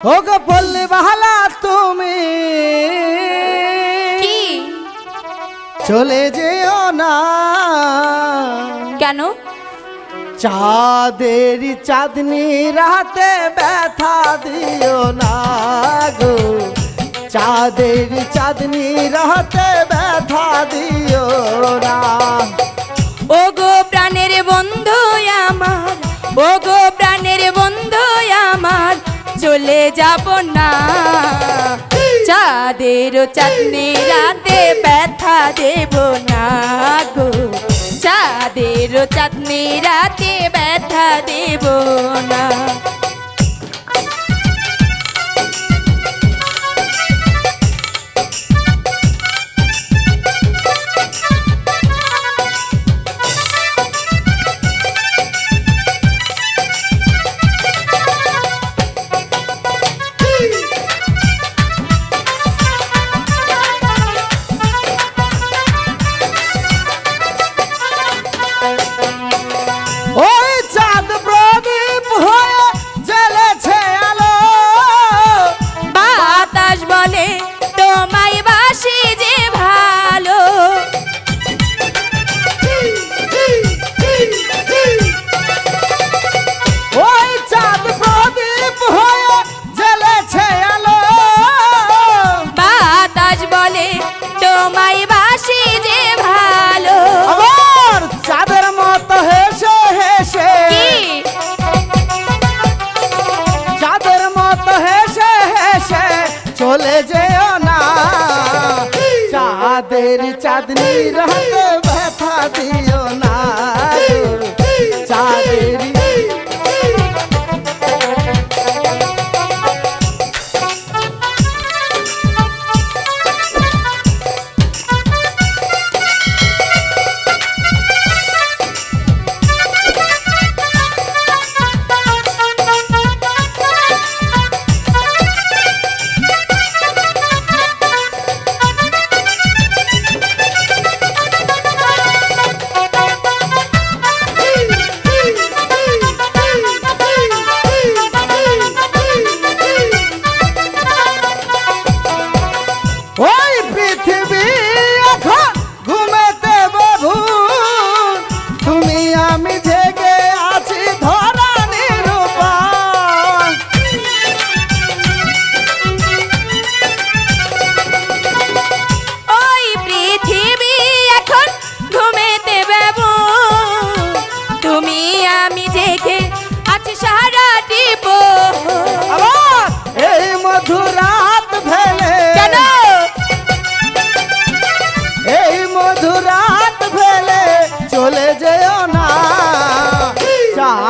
ও গো পল্লী বাহালা তুমি কি? চলে যেও না। কেন? চাঁদের চাঁদনি রাতে ব্যথা দিও না গো। চাঁদের চাঁদনি রাতে ব্যথা দিও না। ও গো প্রাণের বন্ধু আমার ও গো প্রাণের বন্ধু আমার চলে যাব না। চাঁদের চাঁদনি রাতে ব্যথা দেব না গো। চাঁদের চাঁদনি রাতে ব্যথা দেব না। চলে যেও না চাঁদের চাঁদনি রাতে ব্যথা দিও না চাঁদের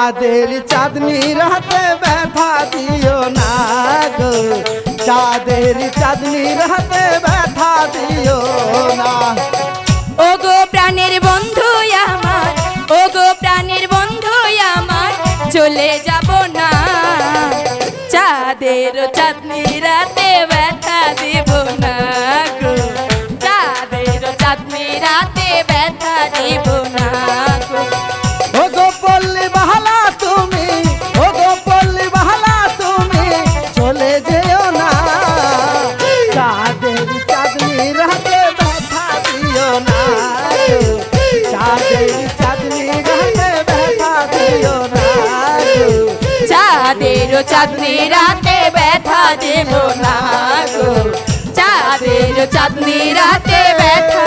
চাঁদের চাঁদনি রাতে ব্যথা দিও না গো। চাঁদের চাঁদনি রাতে ব্যথা দিও না। ও গো প্রাণের বন্ধু আমার ও গো প্রাণের বন্ধু আমার, চলে যাব না। চাঁদের চাঁদনি রাতে ব্যথা দেব চাঁদের চাঁদনি রাতে ব্যথা দেব না গো। চাঁদের চাঁদনি রাতে ব্যথা।